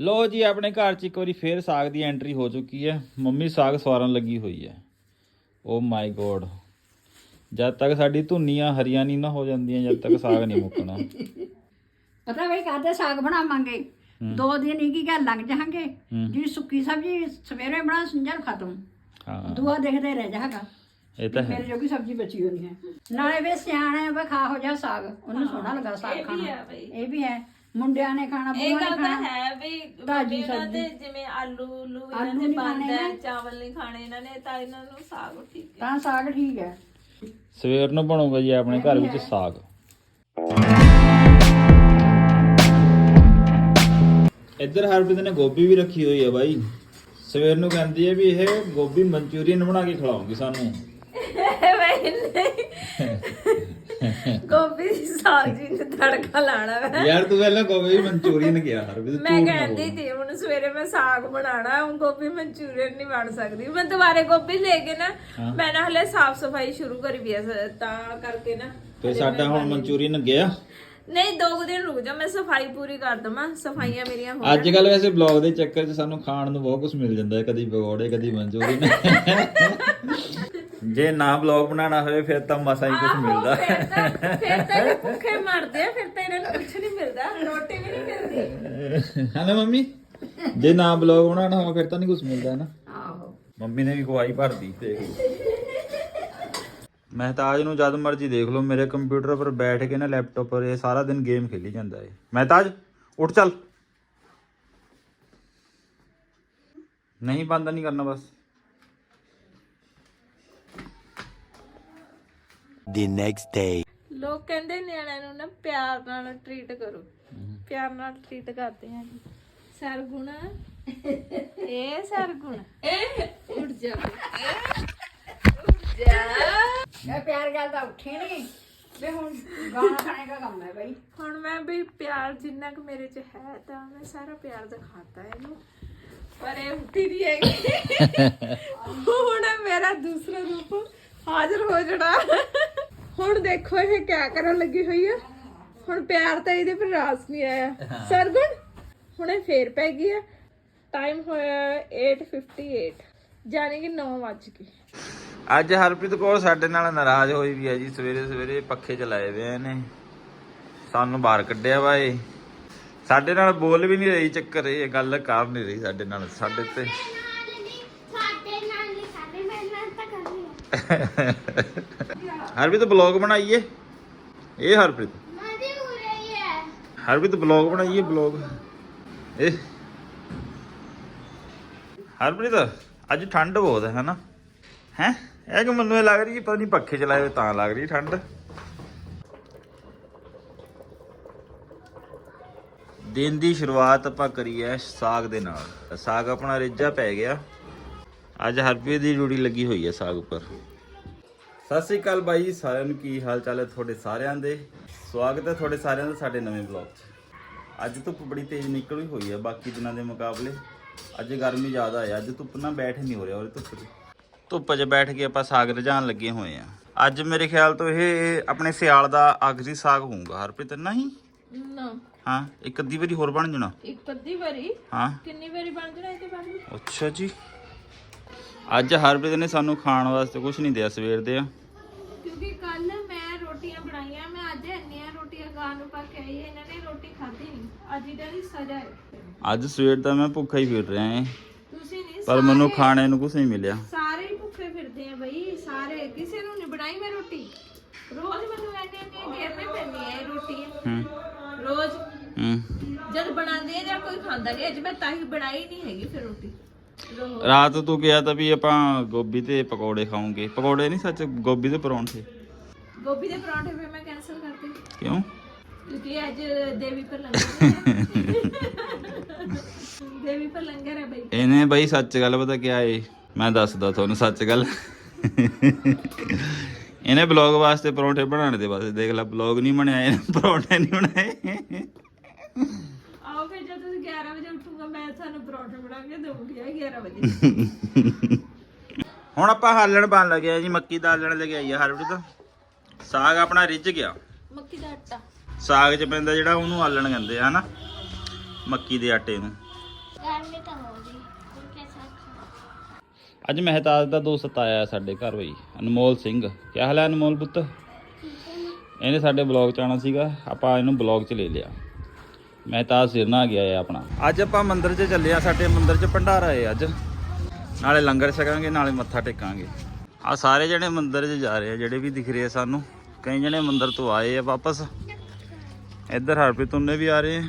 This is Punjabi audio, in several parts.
ਲੋ ਜੀ ਆਪਣੇ ਘਰ 'ਚ ਇੱਕ ਵਾਰੀ ਫੇਰ ਸਾਗ ਦੀ ਐਂਟਰੀ ਹੋ ਚੁੱਕੀ ਹੈ। ਮੰਮੀ ਸਾਗ ਸਵਾਰਨ ਲੱਗੀ ਹੋਈ ਹੈ। ਓ ਮਾਈ ਗੋਡ ਜਦ ਤੱਕ ਸਾਡੀ ਧੁੰਨੀਆਂ ਹਰੀਆਂ ਨਹੀਂ ਨਾ ਹੋ ਜਾਂਦੀਆਂ ਜਦ ਤੱਕ ਸਾਗ ਨਹੀਂ ਮੁੱਕਣਾ। ਪਤਾ ਵੀ ਕਾਦੇ ਸਾਗ ਬਣਾਵਾਂਗੇ? ਦੋ ਦਿਨ ਹੀ ਕੀ ਗੱਲ ਲੱਗ ਜਾਣਗੇ ਹੂੰ। ਜੀ ਸੁੱਕੀ ਸਬਜ਼ੀ ਸਵੇਰੇ ਬਣਾ ਸੰਜਰ ਖਤਮ। ਹਾਂ। ਦੁਆ ਦੇਖਦੇ ਰਹਿ ਜਾਗਾ ਇਹ ਤਾਂ ਮੇਰੇ ਜੋਗੀ ਸਬਜ਼ੀ ਬਚੀ ਹੋਣੀ ਹੈ। ਨਾਲੇ ਵੇ ਸਿਆਣਾ ਵੇ ਖਾ ਹੋ ਜਾ ਸਾਗ। ਉਹਨੂੰ ਸੋਹਣਾ ਲੱਗਾ ਸਾਗ ਇਹ ਵੀ ਖਾਣਾ। ਹੈ ਬਈ। ਇਹ ਵੀ ਹੈ। ਮੁੰਡਿਆਂ ਨੇ ਖਾਣਾ ਇਹ ਬੂਆ ਨੇ ਗੱਲ ਤਾਂ ਖਾਣਾ ਹੈ ਵੀ ਤਾਜ਼ੀ ਇਹਨਾਂ ਦੇ ਸਬਜ਼ੀ। ਜਿਵੇਂ ਆਲੂ ਉਲੂ ਆਲੂ ਇਹਨਾਂ ਦੇ ਨਹੀਂ ਬੰਦ ਖਾਣੇ ਹੈ। ਨਾ। ਚਾਵਲ ਨਹੀਂ ਖਾਣੇ ਇਹਨਾਂ ਨੇ ਤਾਂ ਇਹਨਾਂ ਨੂੰ ਸਾਗ ਠੀਕ ਹੈ। ਤਾਂ ਸਾਗ ਠੀਕ ਹੈ। ਸਵੇਰ ਨੂੰ ਬਣੂਗਾ ਜੀ ਆਪਣੇ ਘਰ ਵਿੱਚ ਸਾਗ। ਇੱਧਰ ਹਰਪ੍ਰੀਤ ਨੇ ਗੋਭੀ ਵੀ ਰੱਖੀ ਹੋਈ ਹੈ ਬਾਈ। ਸਵੇਰ ਨੂੰ ਕਹਿੰਦੀ ਹੈ ਵੀ ਇਹ ਗੋਭੀ ਮਨਚੂਰੀਅਨ ਬਣਾ ਕੇ ਖਿਲਾਉਂਗੀ ਸਾਨੂੰ ਗੋਭੀ ਦੀ ਸਬਜ਼ੀ ਨੂੰ ਤੜਕਾ ਲਾਣਾ ਵਾ। ਯਾਰ ਤੂੰ ਪਹਿਲਾਂ ਗੋਭੀ ਮਨਚੂਰੀਅਨ ਗਿਆ ਹਰਪ੍ਰੀਤ ਮੈਂ ਕਹਿੰਦੀ ਸੀ ਹੁਣ ਸਵੇਰੇ ਮੈਂ ਸਾਗ ਬਣਾਣਾ ਹੁਣ ਗੋਭੀ ਮਨਚੂਰੀਅਨ ਨਹੀਂ ਬਣ ਸਕਦੀ। ਮੈਂ ਦੁਬਾਰੇ ਗੋਭੀ ਲੈ ਕੇ ਨਾ ਮੈਂ ਨਾ ਹਲੇ ਸਾਫ਼ ਸਫ਼ਾਈ ਸ਼ੁਰੂ ਕਰੀ ਵੀ ਆ ਸ- ਤਾਂ ਕਰਕੇ ਨਾ। ਤੇ ਸਾਡਾ ਹੁਣ ਮਨਚੂਰੀਅਨ ਗਿਆ ਨਹੀਂ ਦੋ ਕੁ ਦਿਨ ਰੁਕ ਜਾ ਮੈਂ ਸਫ਼ਾਈ ਪੂਰੀ ਕਰ ਦਵਾਂ ਸਫਾਈਆਂ ਮੇਰੀਆਂ ਹੋ ਅੱਜ ਕੱਲ ਵੈਸੇ ਬਲੌਗ ਦੇ ਚੱਕਰ 'ਚ ਸਾਨੂੰ ਖਾਣ ਨੂੰ ਬਹੁਤ ਕੁਝ ਮਿਲ ਜਾਂਦਾ ਹੈ ਕਦੀ ਪਕੌੜੇ ਕਦੀ ਮਨਚੂਰੀਅਨ। ਜੇ ਨਾ ਬਲੌਗ ਬਣਾਉਣਾ ਹੋਵੇ ਫਿਰ ਤਾਂ ਮਸਾ ਹੀ ਕੁਝ ਮਿਲਦਾ। ਫਿਰ ਤਾਂ ਫਿਰ ਤਾਂ ਇਹ ਭੁੱਖੇ ਮਰਦੇ ਆ ਫਿਰ ਤਾਂ ਇਹਨਾਂ ਨੂੰ ਕੁਝ ਨਹੀਂ ਮਿਲਦਾ ਰੋਟੀ ਵੀ ਨਹੀਂ ਮਿਲਦੀ। ਹਾਂ ਮੰਮੀ? ਜੇ ਨਾ ਬਲੌਗ ਬਣਾਉਣਾ ਹੋਵੇ ਫਿਰ ਤਾਂ ਨਹੀਂ ਕੁਝ ਮਿਲਦਾ ਨਾ ਆਹੋ। ਮੰਮੀ ਨੇ ਵੀ ਗਵਾਹੀ ਭਰਦੀ ਤੇ ਮਹਿਤਾਜ ਨੂੰ ਜਦ ਮਰਜ਼ੀ ਦੇਖ ਲਓ ਮੇਰੇ ਕੰਪਿਊਟਰ ਪਰ ਬੈਠ ਕੇ ਨਾ ਲੈਪਟਾਪ ਪਰ ਇਹ ਸਾਰਾ ਦਿਨ ਗੇਮ ਖੇਲੀ ਜਾਂਦਾ ਹੈ ਮਹਿਤਾਜ ਉੱਠ ਚੱਲ। ਨਹੀਂ ਬੰਦ ਨਹੀਂ ਕਰਨਾ ਬਸ। The next day. ਲੋਕ ਕਹਿੰਦੇ ਨਿਆਣਿਆਂ ਨੂੰ ਨਾ ਪਿਆਰ ਨਾਲ ਟਰੀਟ ਕਰੋ। ਪਿਆਰ ਨਾਲ ਟਰੀਟ ਕਰਦੇ ਆ ਜੀ। ਸਰਗੁਣ। ਇਹ ਸਰਗੁਣ। ਉੱਡ ਜਾ। ਉੱਡ ਜਾ। ਇਹ ਪਿਆਰ ਗੱਲ ਤਾਂ ਉੱਠੇ ਨਹੀਂ ਵੇ ਹੁਣ ਗਾਣਾ ਖਾਣੇ ਦਾ ਕੰਮ ਹੈ ਬਈ। ਹੁਣ ਮੈਂ ਵੀ ਪਿਆਰ ਜਿੰਨਾ ਕੁ ਮੇਰੇ ਚ ਹੈ ਤਾਂ ਮੈਂ ਸਾਰਾ ਪਿਆਰ ਦਿਖਾਤਾ ਇਹਨੂੰ। ਪਰ ਇਹ ਉੱਠੀ ਨਹੀਂ ਹੈਗੀ। ਹੁਣ ਮੇਰਾ ਦੂਸਰਾ ਰੂਪ ਹਾਜ਼ਰ ਹੋ ਜਣਾ। ਹੁਣ ਦੇਖੋ ਇਹ ਕਿਆ ਕਰਨ ਲੱਗੀ ਹੋਈ ਆ। ਹੁਣ ਪਿਆਰ ਤਾਂ ਇਹਦੇ ਪਰ ਰਾਸ ਨਹੀਂ ਆਇਆ। ਸਰਗੁਣ ਹੁਣ ਇਹ ਫੇਰ ਪੈ ਗਈ ਆ। ਟਾਈਮ ਹੋਇਆ 8:58 ਜਾਨੀ ਕਿ 9 ਵੱਜ ਗਏ। ਅੱਜ ਹਰਪ੍ਰੀਤ ਕੌਰ ਸਾਡੇ ਨਾਲ ਨਾਰਾਜ਼ ਹੋਈ ਵੀ ਹੈ ਜੀ ਸਵੇਰੇ ਸਵੇਰੇ ਪੱਖੇ ਚਲਾਏ ਆ ਇਹਨੇ। ਸਾਨੂੰ ਬਾਹਰ ਕੱਢਿਆ ਵਾ ਇਹ। ਸਾਡੇ ਨਾਲ ਬੋਲ ਵੀ ਨਹੀਂ ਰਹੀ ਚੱਕਰ ਇਹ ਗੱਲ ਕਰ ਨਹੀਂ ਰਹੀ ਸਾਡੇ ਨਾਲ ਸਾਡੇ ਤੇ ਸਾਡੇ ਨਾਲ ਨਹੀਂ ਸਾਡੇ ਮੇਰੇ ਨਾਲ ਤਾਂ ਕਰਨੀ ਹੈ ਹਰਪ੍ਰੀਤ ਬਲੌਗ ਬਣਾਈਏ? ਇਹ ਹਰਪ੍ਰੀਤ? ਹਰਪ੍ਰੀਤ ਬਲੌਗ ਬਣਾਈਏ ਬਲੌਗ ਇਹ ਹਰਪ੍ਰੀਤ ਅੱਜ ਠੰਡ ਬਹੁਤ ਹੈ ਹਨਾ ਹੈ? ਇਹ ਕਿ ਮੈਨੂੰ ਇਹ ਲੱਗ ਰਹੀ ਹੈ ਪਤਾ ਨਹੀਂ ਪੱਖੇ ਚਲਾਏ ਹੋਏ ਤਾਂ ਲੱਗ ਰਹੀ ਠੰਡ। ਦਿਨ ਦੀ ਸ਼ੁਰੂਆਤ ਆਪਾਂ ਕਰੀ ਹੈ ਸਾਗ ਦੇ ਨਾਲ। ਸਾਗ ਆਪਣਾ ਰਿੱਝਾ ਪੈ ਗਿਆ। ਅੱਜ ਹਰਪ੍ਰੀਤ ਦੀ ਡਿਊਟੀ ਲੱਗੀ ਹੋਈ ਹੈ ਸਾਗ ਉੱਪਰ। ਸਤਿ ਸ੍ਰੀ ਅਕਾਲ ਬਾਈ ਸਾਰਿਆਂ ਨੂੰ ਕੀ ਹਾਲ ਚਾਲ ਹੈ ਤੁਹਾਡੇ ਸਾਰਿਆਂ ਦੇ? ਸਵਾਗਤ ਹੈ ਤੁਹਾਡੇ ਸਾਰਿਆਂ ਦਾ ਸਾਡੇ ਨਵੇਂ ਬਲੌਗ 'ਚ। ਅੱਜ ਧੁੱਪ ਬੜੀ ਤੇਜ਼ ਨਿਕਲੀ ਹੋਈ ਹੈ ਬਾਕੀ ਦਿਨਾਂ ਦੇ ਮੁਕਾਬਲੇ। ਅੱਜ ਗਰਮੀ ਜ਼ਿਆਦਾ ਹੈ ਅੱਜ ਧੁੱਪ ਨਾ ਬੈਠ ਨਹੀਂ ਹੋ ਰਿਹਾ ਔਰ ਧੁੱਪ 'ਚ। ਧੁੱਪ 'ਚ ਬੈਠ ਕੇ ਆਪਾਂ ਸਾਗ ਰਝਾਣ ਲੱਗੇ ਹੋਏ ਆ ਅੱਜ ਮੇਰੇ ਖਿਆਲ ਤੋਂ ਇਹ ਆਪਣੇ ਸਿਆਲ ਦਾ ਆਖਰੀ ਸਾਗ ਹੋਊਗਾ। ਹਰਪ੍ਰੀਤ ਨਹੀਂ? ਨਾ। ਹਾਂ ਇੱਕ ਅੱਧੀ ਵਾਰੀ ਹੋਰ ਬਣ ਜਾਣਾ। ਇੱਕ ਅੱਧੀ ਵਾਰੀ? ਹਾਂ। ਕਿੰਨੀ ਵਾਰੀ ਬਣ ਜਣਾ ਇਹ ਤੇ ਬਣ ਜੂ ਅੱਛਾ ਜੀ। ਅੱਜ ਹਰਪ੍ਰੀਤ ਨੇ ਸਾਨੂੰ ਖਾਣ ਵਾਸਤੇ ਕੁਝ ਨਹੀਂ ਦਿਆ ਸਵੇਰ ਦੇ ਆ। ਕਿਉਂਕਿ ਕੱਲ ਮੈਂ ਰੋਟੀਆਂ ਬਣਾਈਆਂ ਮੈਂ ਅੱਜ ਇੰਨੀਆਂ ਰੋਟੀਆਂ ਗਾਂ ਨੂੰ ਪਾ ਕੇ ਆਈ ਇਹਨਾਂ ਨੇ ਰੋਟੀ ਖਾਧੀ ਨਹੀਂ। ਅੱਜ ਇਹਨਾਂ ਦੀ ਸਜ਼ਾ ਹੈ। ਅੱਜ ਸਵੇਰ ਦਾ ਮੈਂ ਭੁੱਖਾ ਹੀ ਫਿਰ ਰਿਹਾ ਹਾਂ। ਤੁਸੀਂ ਨਹੀਂ ਪਰ ਮੈਨੂੰ ਖਾਣੇ ਨੂੰ ਕੁਝ ਨਹੀਂ ਮਿਲਿਆ। ਸਾਰੇ ਹੀ ਭੁੱਖੇ ਫਿਰਦੇ ਆ ਬਈ ਸਾਰੇ। ਕਿਸੇ ਨੂੰ ਨਹੀਂ ਬਣਾਈ ਮੈਂ ਰੋਟੀ। ਰੋਜ਼ ਮੈਨੂੰ ਇੰਨੇ ਇੰਨੇ ਘੇਰਨੇ ਪੈਂਦੀ ਹੈ ਰੋਟੀ ਹੂੰ। ਰੋਜ਼। ਹੂੰ। ਜਦ ਬਣਾਉਂਦੇ ਆ ਜਾਂ ਕੋਈ ਖਾਂਦਾ ਨਹੀਂ ਅੱਜ ਮੈਂ ਤਾਂ ਹੀ ਬਣਾਈ ਨਹੀਂ ਹੈਗੀ ਫਿਰ ਰੋਟੀ। ਰਾਤ ਤੂੰ ਕਿਹਾ ਤਾਂ ਵੀ ਆਪਾਂ ਗੋਭੀ ਤੇ ਪਕੌੜੇ ਖਾਵਾਂਗੇ। ਪਕੌੜੇ ਨਹੀਂ ਸੱਚ ਗੋਭੀ ਦੇ ਪਰੌਂਠੇ। ਗੋਭੀ ਦੇ ਪਰੌਂਠੇ ਫਿਰ ਮੈਂ ਕੈਨਸਲ ਕਰਤੇ। ਕਿਉਂ? ਕਿਉਂਕਿ ਅੱਜ ਦੇਵੀ ਪਰ ਲੰਗਰ ਦੇਵੀ ਪਰ ਲੰਗਰ ਹੈ ਬਈ। ਇਹਨੇ ਬਈ ਸੱਚ ਗੱਲ ਪਤਾ ਕਿਆ ਏ? ਮੈਂ ਦੱਸਦਾ ਤੁਹਾਨੂੰ ਸੱਚ ਗੱਲ। ਇਹਨੇ ਬਲੌਗ ਵਾਸਤੇ ਪਰੌਂਠੇ ਬਣਾਉਣੇ ਦੇ ਬਸ ਦੇਖ ਲੈ ਬਲੌਗ ਨਹੀਂ ਬਣਿਆ ਇਹਨੇ ਪਰੌਂਠੇ ਨਹੀਂ ਬਣਾਏ। ਹੁਣ ਆਪਾਂ ਹਾਲਣ ਬਣ ਲੱਗਿਆ ਜੀ ਮੱਕੀ ਦਾ ਹਾਲਣ ਲੈ ਆਈ ਆ ਹਰਵਿਟ ਤਾਂ ਸਾਗ ਆਪਣਾ ਰਿੱਝ ਗਿਆ। ਮੱਕੀ ਦਾ ਆਟਾ। ਸਾਗ 'ਚ ਪੈਂਦਾ ਜਿਹੜਾ ਉਹਨੂੰ ਹਾਲਣ ਕਹਿੰਦੇ ਆ ਹਨਾ? ਮੱਕੀ ਦੇ ਆਟੇ ਨੂੰ। ਅੱਜ ਮਹਿਤਾਜ ਦਾ ਦੋਸਤ ਆਇਆ ਸਾਡੇ ਘਰ ਬਈ ਅਨਮੋਲ ਸਿੰਘ। ਕਿਆ ਹਾਲ ਹੈ ਅਨਮੋਲ ਪੁੱਤ? ਇਹਨੇ ਸਾਡੇ ਬਲੌਗ ਚ ਆਣਾ ਸੀਗਾ ਆਪਾਂ ਇਹਨੂੰ ਬਲੌਗ ਚ ਲੈ ਲਿਆ। ਮਹਿਤਾਜ ਸਿਰਨਾ ਗਿਆ ਹੈ ਆਪਣਾ। ਅੱਜ ਆਪਾਂ ਮੰਦਿਰ 'ਚ ਚੱਲੇ ਆ, ਸਾਡੇ ਮੰਦਿਰ 'ਚ ਭੰਡਾਰਾ ਹੈ ਅੱਜ। ਨਾਲੇ ਲੰਗਰ ਛਕਾਂਗੇ, ਨਾਲੇ ਮੱਥਾ ਟੇਕਾਂਗੇ। ਆ ਸਾਰੇ ਜਣੇ ਮੰਦਿਰ 'ਚ ਜਾ ਰਹੇ ਆ, ਜਿਹੜੇ ਵੀ ਦਿਖ ਰਹੇ ਆ ਸਾਨੂੰ। ਕਈ ਜਣੇ ਮੰਦਿਰ ਤੋਂ ਆਏ ਆ ਵਾਪਸ। ਇੱਧਰ ਹਰਪ੍ਰੀਤ, ਉਹਨੇ ਵੀ ਆ ਰਹੇ ਆ।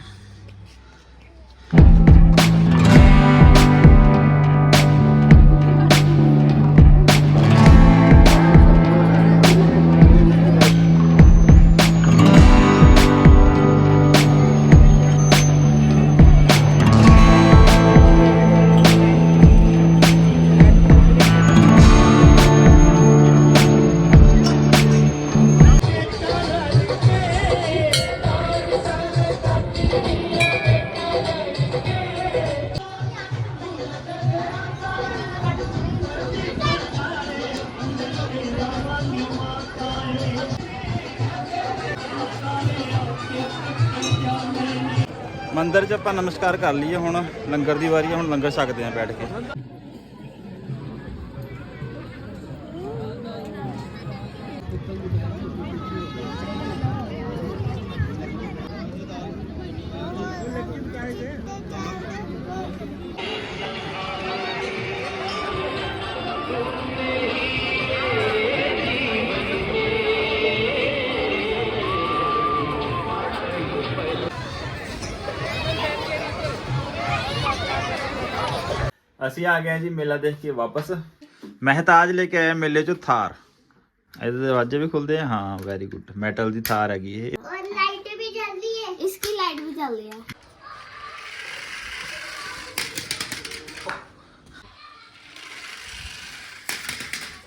ਮੰਦਿਰ 'ਚ ਆਪਾਂ ਨਮਸਕਾਰ ਕਰ ਲਈਏ ਹੁਣ, ਲੰਗਰ ਦੀ ਵਾਰੀ ਆ, ਹੁਣ ਲੰਗਰ ਛਕਦੇ ਆਂ ਬੈਠ ਕੇ। ਅਸੀਂ ਆ ਗਏ ਹਾਂ ਜੀ ਮੇਲਾ ਦੇਖ ਕੇ ਵਾਪਸ ਮਹਿਤਾਜ ਲੈ ਕੇ ਆਇਆ ਮੇਲੇ 'ਚੋਂ ਥਾਰ ਇਹਦੇ ਦਰਵਾਜ਼ੇ ਵੀ ਖੁੱਲਦੇ ਆ ਹਾਂ ਵੈਰੀ ਗੁੱਡ ਮੈਟਲ ਦੀ ਥਾਰ ਹੈਗੀ ਇਹ और लाइट भी जल रही है इसकी लाइट भी जल रही है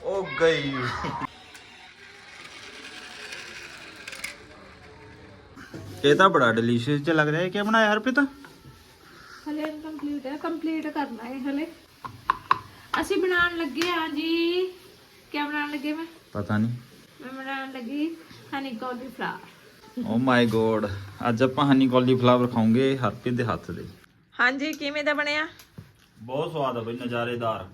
ਉਹ ਗਈ ਇਹ ਤਾਂ ਬੜਾ ਡਿਲੀਸ਼ੀਅਸ ਜਿਹਾ ਲੱਗ ਰਿਹਾ ਹੈ ਕੀ ਬਣਾਇਆ ਹਰਪ੍ਰੀਤ ਹਲੇ ਇਨਕੰਪਲੀਟ ਹੈ ਕੰਪਲੀਟ ਕਰਨਾ ਹੈ ਹਲੇ। ਅਸੀਂ ਬਣਾਉਣ ਲੱਗੇ ਆ ਜੀ। ਕੀ ਬਣਾਉਣ ਲੱਗੇ ਮੈਂ? ਪਤਾ ਨਹੀਂ। ਮੈਂ ਬਣਾਉਣ ਲੱਗੀ ਹਨੀ ਕਾਲੀਫਲਾਵਰ ਓ ਮਾਈ ਗੋਡ ਅੱਜ ਆਪਾਂ ਹਨੀ ਕਾਲੀਫਲਾਵਰ ਖਾਵਾਂਗੇ ਹਰਪ੍ਰੀਤ ਦੇ ਹੱਥ ਦੇ। ਹਾਂਜੀ ਕਿਵੇਂ ਦਾ ਬਣਿਆ? ਬਹੁਤ ਸਵਾਦ ਆ ਬਈ ਨਜ਼ਾਰੇਦਾਰ।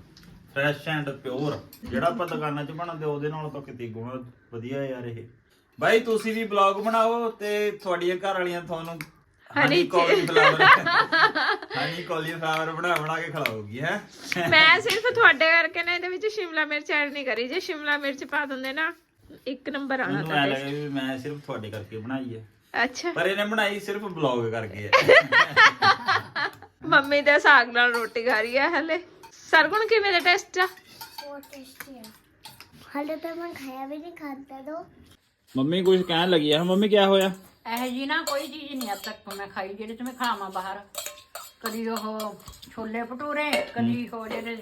ਫਰੈਸ਼ ਐਂਡ ਪਿਓਰ ਜਿਹੜਾ ਆਪਾਂ ਦੁਕਾਨਾਂ 'ਚ ਬਣਾਉਂਦੇ ਉਹਦੇ ਨਾਲੋਂ ਤਾਂ ਕਿਤੇ ਗੁਣ ਵਧੀਆ ਯਾਰ ਇਹ। ਬਾਈ ਤੁਸੀਂ ਵੀ ਬਲੌਗ ਬਣਾਓ ਤੇ ਤੁਹਾਡੀਆਂ ਘਰ ਵਾਲੀਆਂ ਤੁਹਾਨੂੰ ਹਨੀ ਕੋਲੀਫਲਾਵਰ ਹਨੀ ਕੋਲੀਫਲਾਵਰ ਬਣਾ ਬਣਾ ਕੇ ਖਿਲਾਉਗੀ ਹੈ? ਮੈਂ ਸਿਰਫ ਤੁਹਾਡੇ ਕਰਕੇ ਨਾ ਇਹਦੇ ਵਿੱਚ ਸ਼ਿਮਲਾ ਮਿਰਚ ਐਡ ਨਹੀਂ ਕਰੀ। ਜੇ ਸ਼ਿਮਲਾ ਮਿਰਚ ਪਾ ਦਿੰਦੇ ਨਾ ਇੱਕ ਨੰਬਰ ਆਣਾ ਤਾਂ ਐਂ ਲੱਗਿਆ ਮੈਂ ਸਿਰਫ ਤੁਹਾਡੇ ਕਰਕੇ ਬਣਾਈ ਹੈ ਅੱਛਾ। ਪਰ ਇਹਨੇ ਬਣਾਈ ਸਿਰਫ ਬਲੌਗ ਕਰਕੇ ਹੈ ਮੰਮੀ ਦਾ ਸਾਗ ਨਾਲ ਰੋਟੀ ਖਾ ਰਹੀ ਹੈ ਹਲੇ। ਸਰਗੁਣ ਕਿਵੇਂ ਦਾ ਟੈਸਟ ਆ? ਬਹੁਤ ਟੇਸਟੀ ਹੈ ਹਾਲੇ ਤਾਂ ਮੈਂ ਖਾਇਆ ਵੀ ਨਹੀਂ ਖਾਂਦਾ ਦੋ ਮੰਮੀ ਕੁਝ ਕਹਿਣ ਲੱਗੀ ਆ। ਮੰਮੀ ਕੀ ਹੋਇਆ? ਇਹ ਜੀ ਨਾ ਕੋਈ ਚੀਜ਼ ਨਹੀਂ ਅੱਜ ਤੱਕ ਮੈਂ ਖਾਈ ਜਿਹੜੇ ਤੇ ਮੈਂ ਖਾਵਾਂ ਬਾਹਰ। ਕਦੀ ਉਹ ਛੋਲੇ ਭਟੂਰੇ ਕਦੀ ਉਹ ਜਿਹੜੇ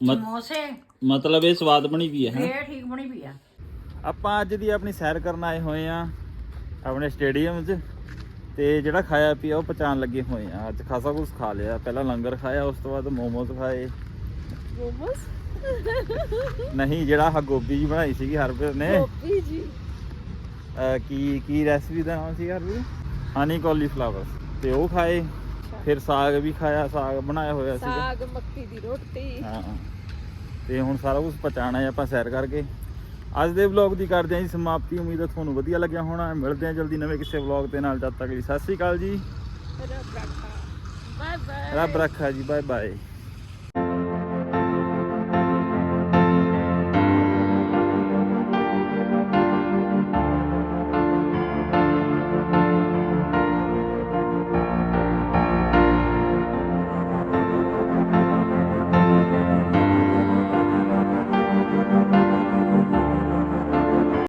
ਸਮੋਸੇ। ਮਤਲਬ ਇਹ ਸਵਾਦ ਬਣੀ ਵੀ ਹੈ ਇਹ ਠੀਕ ਬਣੀ ਵੀ ਆ। ਆਪਾਂ ਅੱਜ ਦੀ ਆਪਣੀ ਸੈਰ ਕਰਨ ਆਏ ਹੋਏ ਆ ਆਪਣੇ ਸਟੇਡੀਅਮ 'ਚ ਤੇ ਜਿਹੜਾ ਖਾਇਆ ਪੀਆ ਉਹ ਪਚਾਣ ਲੱਗੇ ਹੋਏ ਆ। ਅੱਜ ਖਾਸਾ ਕੁਝ ਖਾ ਲਿਆ। ਪਹਿਲਾਂ ਲੰਗਰ ਖਾਇਆ ਉਸ ਤੋਂ ਬਾਅਦ ਮੋਮੋਸ ਖਾਏ। ਮੋਮੋਸ? ਨਹੀਂ ਜਿਹੜਾ ਆਹ ਗੋਭੀ ਜੀ ਬਣਾਈ ਸੀਗੀ ਹਰਪ੍ਰੀਤ ਨੇ। ਗੋਭੀ ਜੀ। ਕੀ ਕੀ ਰੈਸਪੀ ਦਾ ਨਾਮ ਸੀ ਹਰਪ੍ਰੀਤ ਹਨੀ ਕਾਲੀਫਲਾਵਰ ਤੇ ਉਹ ਖਾਏ ਫਿਰ ਸਾਗ ਵੀ ਖਾਇਆ ਸਾਗ ਬਣਾਇਆ ਹੋਇਆ ਸੀਗਾ। ਸਾਗ ਮੱਕੀ ਦੀ ਰੋਟੀ। ਹਾਂ ਤੇ ਹੁਣ ਸਾਰਾ ਕੁਝ ਪਹੁੰਚਾਣਾ ਹੈ ਆਪਾਂ ਸੈਰ ਕਰਕੇ। ਅੱਜ ਦੇ ਵਲੌਗ ਦੀ ਕਰਦੇ ਹਾਂ ਜੀ ਸਮਾਪਤੀ। ਉਮੀਦ ਹੈ ਤੁਹਾਨੂੰ ਵਧੀਆ ਲੱਗਿਆ ਹੋਣਾ। ਮਿਲਦੇ ਹਾਂ ਜਲਦੀ ਨਵੇਂ ਕਿਸੇ ਵਲੌਗ ਦੇ ਨਾਲ। ਜਦ ਤੱਕ ਲਈ ਸਤਿ ਸ਼੍ਰੀ ਅਕਾਲ ਜੀ। ਰੱਬ ਰੱਖਾ। ਬਾਏ ਬਾਏ ਰੱਬ ਰੱਖਾ ਜੀ ਬਾਏ ਬਾਏ